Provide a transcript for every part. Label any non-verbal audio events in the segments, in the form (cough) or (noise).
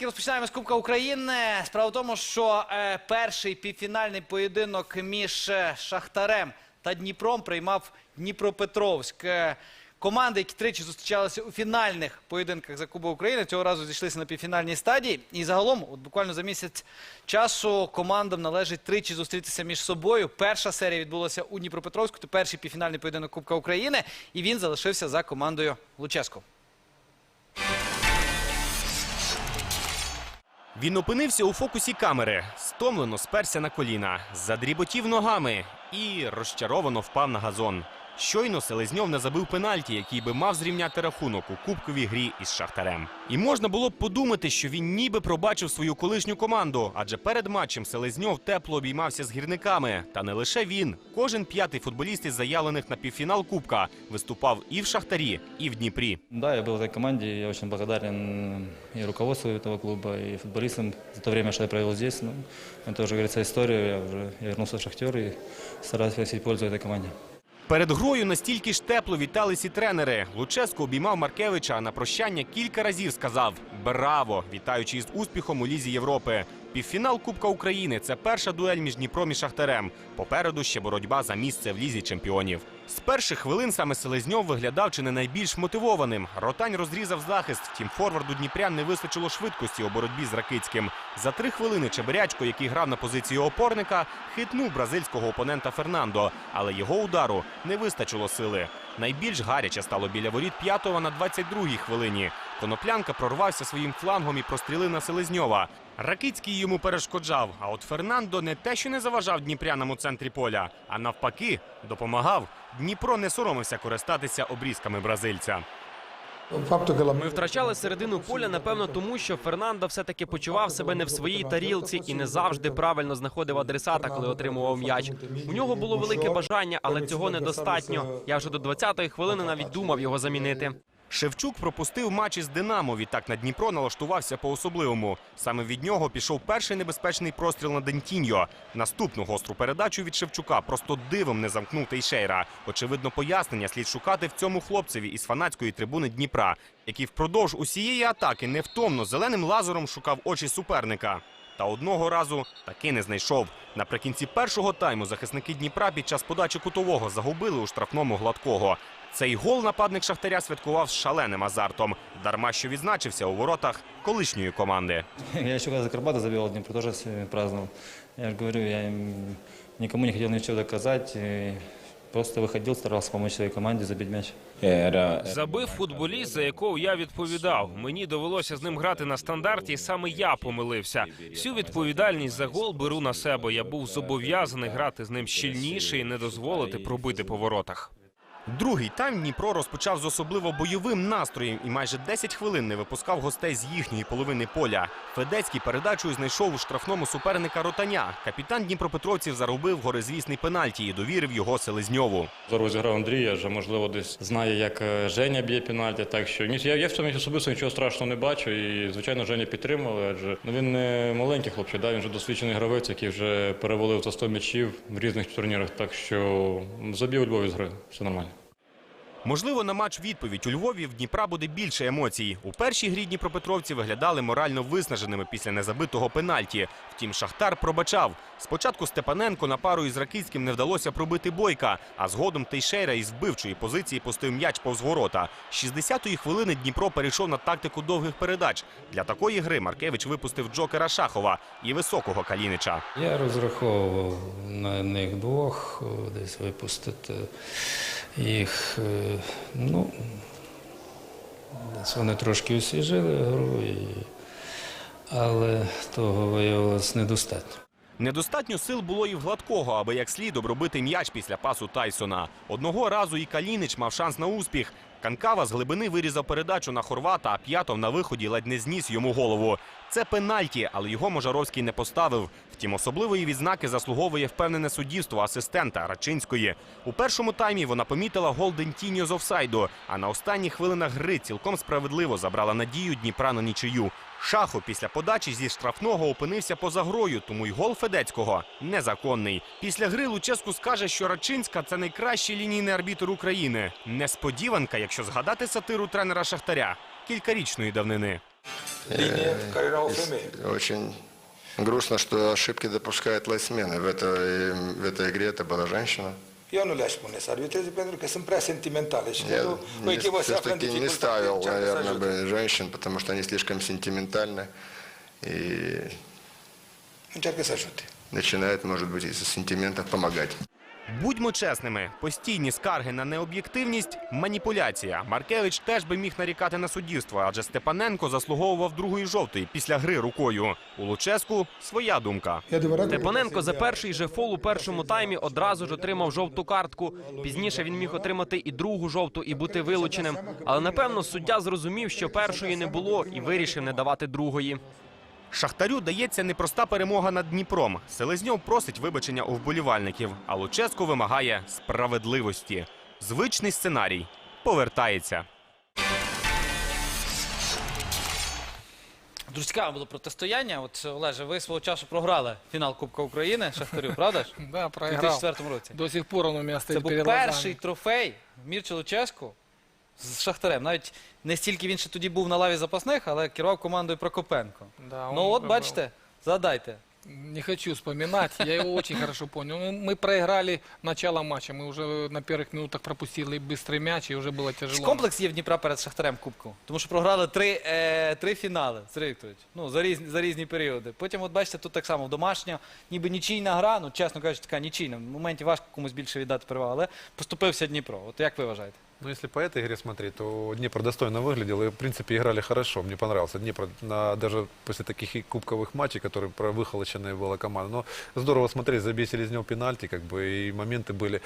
таки розпочинаємо з Кубка України. Справа в тому, що е, перший півфінальний поєдинок між е, Шахтарем та Дніпром приймав Дніпропетровськ. Е, команди, які тричі зустрічалися у фінальних поєдинках за Кубок України, цього разу зійшлися на півфінальній стадії. І загалом, от буквально за місяць часу, командам належить тричі зустрітися між собою. Перша серія відбулася у Дніпропетровську. Це перший півфінальний поєдинок Кубка України. І він залишився за командою Луческо. Він опинився у фокусі камери, стомлено сперся на коліна, задріботів ногами і розчаровано впав на газон. Щойно Селезньов не забив пенальті, який би мав зрівняти рахунок у кубковій грі із Шахтарем. І можна було б подумати, що він ніби пробачив свою колишню команду, адже перед матчем Селезньов тепло обіймався з гірниками. Та не лише він. Кожен п'ятий футболіст із заявлених на півфінал Кубка виступав і в Шахтарі, і в Дніпрі. Да, я был в этой команде, я очень благодарен и руководству этого клуба, и футболистам за то время, что я провел здесь. Ну, это уже, говорится, история, я уже я вернулся в «Шахтер» и стараюсь вносить пользу этой команде. Перед грою настільки ж тепло вітались і тренери. Луческо обіймав Маркевича, на прощання кілька разів сказав «Браво!», вітаючи із успіхом у Лізі Європи. Півфінал Кубка України це перша дуель між Дніпром і Шахтарем. Попереду ще боротьба за місце в Лізі чемпіонів. З перших хвилин саме Селезньов виглядав чи не найбільш мотивованим. Ротань розрізав захист, втім форварду Дніпрян не вистачило швидкості у боротьбі з Ракицьким. За три хвилини Чебирячко, який грав на позиції опорника, хитнув бразильського опонента Фернандо, але його удару не вистачило сили. Найбільш гаряче стало біля воріт п'ятого на 22-й хвилині. Коноплянка прорвався своїм флангом і прострілив на Селезньова. Ракицький йому перешкоджав, а от Фернандо не те, що не заважав дніпрянам у центрі поля, а навпаки допомагав. Дніпро не соромився користатися обрізками бразильця. Ми втрачали середину поля, напевно, тому що Фернандо все-таки почував себе не в своїй тарілці і не завжди правильно знаходив адресата, коли отримував м'яч. У нього було велике бажання, але цього недостатньо. Я вже до 20-ї хвилини навіть думав його замінити. Шевчук пропустив матч із Динамо. Відтак на Дніпро налаштувався по-особливому. Саме від нього пішов перший небезпечний простріл на Дентіньо. Наступну гостру передачу від Шевчука просто дивом не замкнув Тейшейра. Очевидно, пояснення слід шукати в цьому хлопцеві із фанатської трибуни Дніпра, який впродовж усієї атаки невтомно зеленим лазером шукав очі суперника. Та одного разу таки не знайшов. Наприкінці першого тайму захисники Дніпра під час подачі кутового загубили у штрафному гладкого. Цей гол нападник Шахтаря святкував з шаленим азартом, дарма що відзначився у воротах колишньої команди. Я еще когда за Карпаты забил, Днепр тоже сегодня. Я же говорю, я м, никому не хотел ничего доказать, и просто выходил, старался помочь своей команде забить мяч. Забив футболіст, за якого я відповідав. Мені довелося з ним грати на стандарті, і саме я помилився. Всю відповідальність за гол беру на себе. Я був зобов'язаний грати з ним щільніше і не дозволити пробити по воротах. Другий тайм Дніпро розпочав з особливо бойовим настроєм і майже 10 хвилин не випускав гостей з їхньої половини поля. Федецький передачею знайшов у штрафному суперника Ротаня. Капітан Дніпропетровців заробив горизвісний пенальті і довірив його Селезньову. Зараз зіграв Андрія, вже можливо десь знає, як е, Женя б'є пенальті. Так що ні, я, я в цьому особисто нічого страшного не бачу. І звичайно, Женя підтримали, адже ну, він не маленький хлопчик, да? він вже досвідчений гравець, який вже перевалив за 100 м'ячів в різних турнірах. Так що забив у Львові з гри, все нормально. Можливо, на матч відповідь у Львові в Дніпра буде більше емоцій. У першій грі Дніпропетровці виглядали морально виснаженими після незабитого пенальті. Втім, Шахтар пробачав. Спочатку Степаненко на пару із Ракицьким не вдалося пробити бойка, а згодом Тейшейра із вбивчої позиції пустив м'яч повз ворота. З 60-ї хвилини Дніпро перейшов на тактику довгих передач. Для такої гри Маркевич випустив Джокера Шахова і високого Калінича. Я розраховував на них двох, десь випустити їх. е, Ну, вони трошки освіжили гру, але того виявилось недостатньо. Недостатньо сил було і в гладкого, аби як слід обробити м'яч після пасу Тайсона. Одного разу і Калінич мав шанс на успіх. Канкава з глибини вирізав передачу на Хорвата, а п'ятов на виході ледь не зніс йому голову. Це пенальті, але його Можаровський не поставив. Втім, особливої відзнаки заслуговує впевнене суддівство асистента Рачинської. У першому таймі вона помітила гол Дентіньо з офсайду, а на останніх хвилинах гри цілком справедливо забрала надію Дніпра на нічию. Шахов після подачі зі штрафного опинився поза грою, тому й гол Федецького незаконний. Після гри Луческу скаже, що Рачинська це найкращий лінійний арбітр України. Несподіванка, якщо згадати сатиру тренера Шахтаря кількарічної давнини. linje carrera И femeie. Очень грустно, что ошибки допускают лайсмены. В этой, в этой игре это была женщина. Eu nu le-aș spune să arbitreze pentru că sunt prea sentimentale și Я când o echipă se află în все-таки не dificultate, ставил, încearcă să наверное, ajute. бы женщин, потому что они слишком сентиментальны и Încearcă să ajute. начинают, может быть, из сентиментов помогать. Будьмо чесними, постійні скарги на необ'єктивність маніпуляція. Маркевич теж би міг нарікати на суддівство, адже Степаненко заслуговував другої жовтої після гри рукою. У Луческу своя думка. Степаненко за перший же фол у першому таймі одразу ж отримав жовту картку. Пізніше він міг отримати і другу жовту і бути вилученим. Але напевно суддя зрозумів, що першої не було, і вирішив не давати другої. Шахтарю дається непроста перемога над Дніпром. Селезньов просить вибачення у вболівальників, а Луческу вимагає справедливості. Звичний сценарій повертається. Дуже цікаве було протистояння. От Олеже, ви свого часу програли фінал Кубка України Шахтарю, (laughs) правда ж? Да, У проиграл. 2004 році. До сих пор он у меня Це був перед перший трофей Мірча Луческу з Шахтарем. Навіть не стільки він ще тоді був на лаві запасних, але керував командою Прокопенко. Да, Ну он от был- бачите, згадайте. Не хочу вспоминать, я его очень хорошо понял. Ну, Мы проиграли начало матча, мы уже на первых минутах пропустили быстрый мяч, и уже было Якийсь тяжело. комплекс є в Дніпра перед Шахтарем Кубку. Тому що програли три, е, три фінали, Сергій Вікторович. Ну, за різні, за різні періоди. Потім, от бачите, тут так само домашня, ніби нічийна гра, ну, чесно кажучи, така нічийна. В моменті важко комусь більше віддати перевагу, але поступився Дніпро. От як ви вважаєте? Ну, если по этой игре смотреть, то Днепр достойно выглядел и, в принципе, играли хорошо. Мне понравился Днепр, на, даже после таких и кубковых матчей, которые про выхолощенная была команда. Но здорово смотреть, забей Селезнев пенальти, как бы, и моменты были.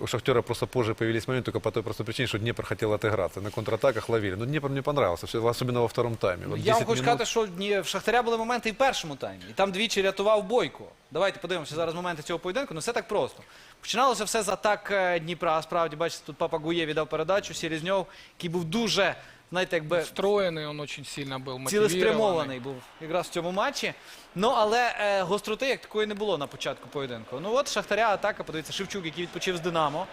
У Шахтера просто позже появились моменты, только по той простой причине, что Днепр хотел отыграться. На контратаках ловили. Но Днепр мне понравился, всё- особенно во втором тайме. Вот Я вам 10 хочу минут- сказати, що ні, в Шахтаря були моменти і в першому таймі. І там двічі рятував Бойко. Давайте подивимося зараз моменти цього поєдинку. Ну все так просто. Починалося все з атак е, Дніпра. Справді, бачите, тут папа Гує віддав передачу. Селезньов, який був дуже, знаєте, якби Встроенный он очень сильно был, мотивированный. цілеспрямований був якраз в цьому матчі. Ну але е, гостроти як такої не було на початку поєдинку. Ну от Шахтаря атака, подивіться, Шевчук, який відпочив з Динамо.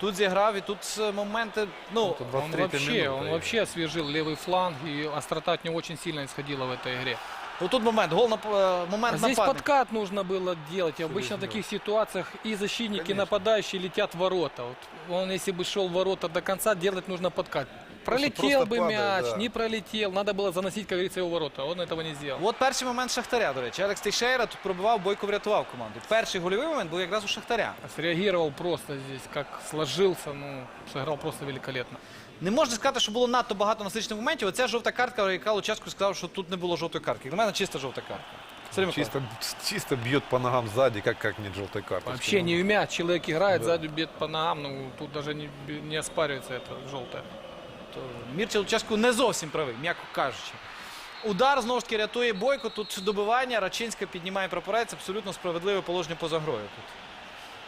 Тут зіграв і тут е, моменти. Ну Это Он 23-я вообще, минута он игры. вообще освежил левый фланг, и острота от него очень сильно исходила в этой игре. отут момент, гол на е, момент А здесь нападника. подкат нужно было делать. И обычно в таких ситуациях и защитники, и нападающие летят в ворота. Вот он, если бы шел в ворота до конца, делать нужно подкат. Пролетел просто бы падает, мяч, да. не пролетел. Надо было заносить, как говорится, его в ворота. Он этого не сделал. От перший момент Шахтаря, до речі. Алекс Тейшейра тут пробивав, Бойко врятував команду. Перший гольовий момент був якраз у Шахтаря. Среагировал просто здесь, как сложился, ну, сыграл просто великолепно. Не можна сказати, що було надто багато насичених моментів. Оця жовта картка, яка Луческу сказав, що тут не було жовтої картки. Для мене чиста жовта картка. Сергій Миколаївич. Чисто, чисто бьет по ногам сзади, как, как нет желтой карты. Вообще не в мяч. Человек играет, сзади бьет по ногам. Ну, тут даже не, не оспаривается это желтое. Мірча Луческу не зовсім правий, м'яко кажучи. Удар знову ж таки рятує Бойко. Тут добивання. Рачинська піднімає прапорець. Абсолютно справедливе положення поза грою тут.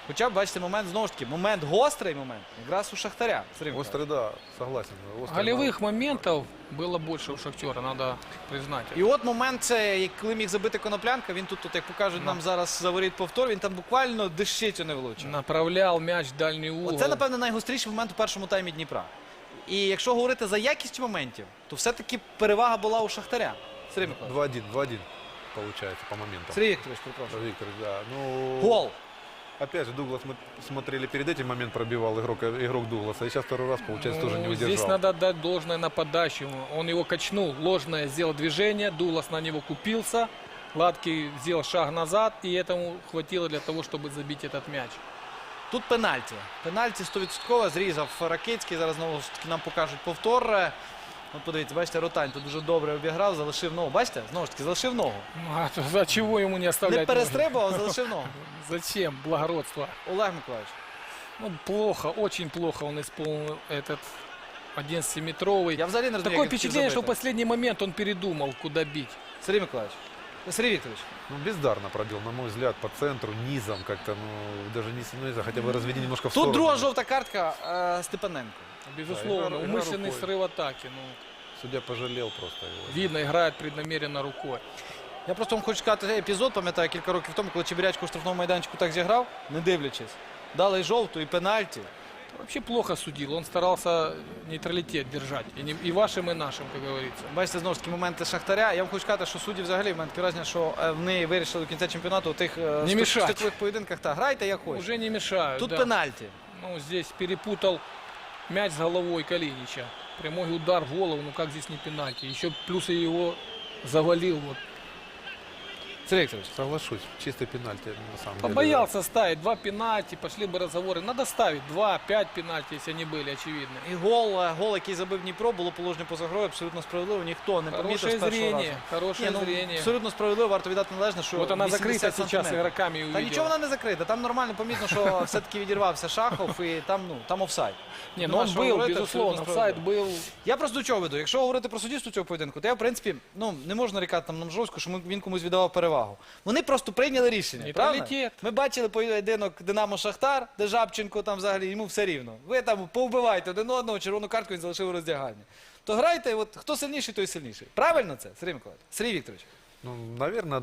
Хоча б бачите, момент знову ж таки, момент гострий момент. Якраз у Шахтаря. Сергій Миколаївич. Острый, да, согласен. Острый Голевых моментов было больше у Шахтера, надо признать. І от момент, це, як- коли міг забити коноплянка, він тут, тут як покажуть нам зараз заворіт повтор, він там буквально дещицю не влучив. Направлял мяч в дальний угол. Оце, напевно, найгостріший момент у першому таймі Дніпра. І якщо говорити за якість моментів, то все-таки перевага була у Шахтаря. Сергій Миколаївич. 2-1, 2-1 получается по моментам. Сергій Вікторович, перепрошую. Виктор, да. Ну, Гол. Опять же, Дуглас мы смотрели перед этим момент пробивал игрок, игрок Дугласа. И сейчас второй раз, получается, тоже не Ну, выдержал. Здесь надо отдать должное нападающему. Он его качнул, ложное сделал движение, Дуглас на него купился, Ладкий сделал шаг назад, и этому хватило для того, чтобы забить этот мяч. Тут пенальті. Пенальті 100% зрізав Ракицький. Зараз знову ж таки нам покажуть повтор. От подивіться, бачите, Ротань тут дуже добре обіграв, залишив ногу. Бачите? Знову ж таки, залишив ногу. Ну, а то за чего ему не оставлять? Не перестрибував, а залишив ногу. (laughs) Зачем? Благородство. Олег Миколаївич. Ну, плохо, очень плохо он исполнил этот 11-метровый. Я взагалі не розумію, Такое як він хотів впечатление, что в забити. последний момент он передумал, куда бить. Сергій Миколаївич. Сергій Вікторович. Ну, бездарно пробил, на мой взгляд, по центру, низом как-то, ну, даже не, ну, не знаю, хотя бы разведи немножко в Тут сторону. друга жовта картка е, Степаненко. Безусловно, игра- игра умышленный рукой. срыв атаки. Ну, Судья пожалел просто его. видно, играет преднамеренно рукой. Я просто вам хочу сказати епізод, пам'ятаю кілька років тому, коли Чебірячко у штрафному майданчику так зіграв, не дивлячись. Дали і жовту, і пенальті. Вообще плохо судил. Он старался нейтралитет держать. И, не- и вашим, и нашим, как говорится. Бачите, знову ж таки моменти Шахтаря. Я вам хочу сказати, що судді взагалі в мене таке враження, що е, вони вирішили до кінця чемпіонату у тих е, Не мішать. стикових поєдинках. Так, грайте як хочете. Уже не мешают. Тут да. пенальті. Ну, здесь перепутал мяч с головой Калинича. Прямой удар в голову, ну как здесь не пенальти. Еще плюс и его завалил. Вот. Сергій Вікторович. Соглашусь, чистый пенальти на самом деле. Побоялся ставить два пенальти, пошли бы разговоры. Надо ставить два, пять пенальти, если они были очевидны. І гол, е, гол, який забив Дніпро, було положення поза грою, абсолютно справедливо. Ніхто не помітив з Хорошее першого зрение, разу. хорошее Ні, ну, зрение. абсолютно справедливо, варто віддати належне, що Вот она 80 закрыта сейчас сантиметрів. игроками Та увидела. нічого вона не закрита. Там нормально помітно, що (laughs) все-таки відірвався Шахов і там, ну, там офсайд. Не, ну Думаю, он що был, говорити безусловно, абсолютно сайт справедливо. был. Я просто до чого веду. Якщо говорити про суддівство цього поєдинку, то я, в принципі, ну, не можу нарікати там на Мжовську, що ми- він комусь віддавав перевагу. Вони просто прийняли рішення. Правильно? Ми бачили поєдинок Динамо Шахтар, де Жабченко там взагалі йому все рівно. Ви там повбивайте один одного, червону картку він залишив у роздягальні. То грайте, от хто сильніший, той сильніший. Правильно це, Сергій Миколаївич? Сергій Вікторович. Ну, наверное,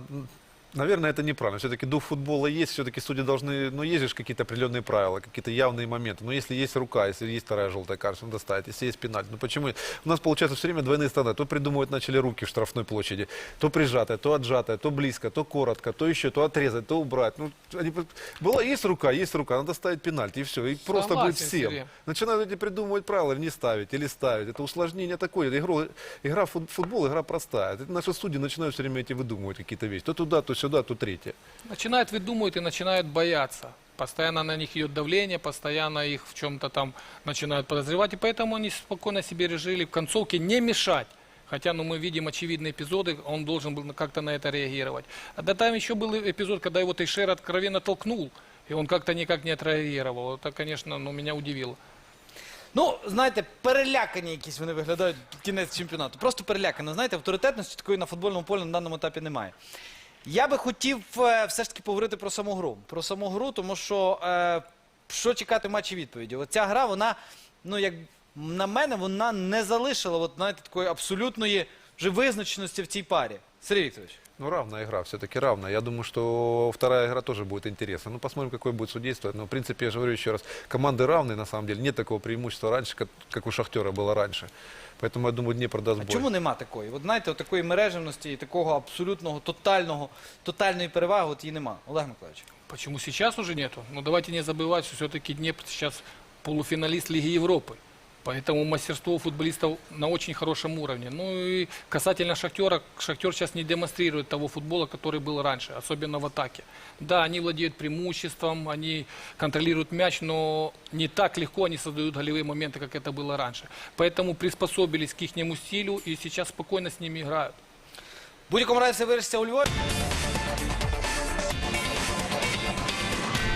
наверное, это неправильно. Все-таки дух футбола есть, все-таки судьи должны, ну, есть же какие-то определенные правила, какие-то явные моменты. Но если есть рука, если есть вторая желтая карта, надо ставить. Если есть пенальти, ну почему? У нас получается все время двойные стандарты. То придумывать начали руки в штрафной площади, то прижатая, то отжатая, то близко, то коротко, то еще, то отрезать, то убрать. Ну, они, по- была, есть рука, есть рука, надо ставить пенальти, и все. И просто будет Согласен, всем. Сергей. Начинают эти придумывать правила, не ставить или ставить. Это усложнение такое. Это игру- игра в фут- футбол, игра простая. Это наши судьи начинают все время эти выдумывать какие-то вещи. То туда, то сюда, то третье. Начинают выдумывать и начинают бояться. Постоянно на них идет давление, постоянно их в чем-то там начинают подозревать. И поэтому они спокойно себе решили в концовке не мешать. Хотя, ну, мы видим очевидные эпизоды, он должен был как-то на это реагировать. А да там еще был эпизод, когда его Тейшер откровенно толкнул, и он как-то никак не отреагировал. Это, конечно, ну, меня удивило. Ну, знаєте, перелякані якісь вони виглядають під кінець чемпіонату. Просто перелякані. Знаєте, авторитетності такої на футбольному полі на даному етапі немає. Я би хотів е, все ж таки поговорити про саму гру. Про саму гру, тому що е, що чекати матчі відповіді? Оця гра, вона, ну як на мене, вона не залишила от, знаєте, такої абсолютної вже визначеності в цій парі. Сергій Вікторович. Ну, равная игра, все-таки равная. Я думаю, что вторая игра тоже будет интересна. Ну, посмотрим, какое будет судейство. Но, в принципе, я же говорю еще раз, команды равные, на самом деле. Нет такого преимущества раньше, как, как у Шахтера было раньше. Поэтому, я думаю, Днепр даст А бой. чому нема такої? От знаєте, от такої мережевності і такого абсолютного тотального, тотальної переваги от її нема. Олег Миколаївич. Почему сейчас уже нету? Ну давайте не забывать, что все-таки Днепр сейчас полуфиналист Лиги Европы. Поэтому мастерство футболистов на очень хорошем уровне. Ну и касательно Шахтера, Шахтер сейчас не демонстрирует того футбола, который был раньше, особенно в атаке. Да, они владеют преимуществом, они контролируют мяч, но не так легко они создают голевые моменты, как это было раньше. Поэтому приспособились к их стилю и сейчас спокойно с ними играют. В будь-якому разі це вирішиться у Львові.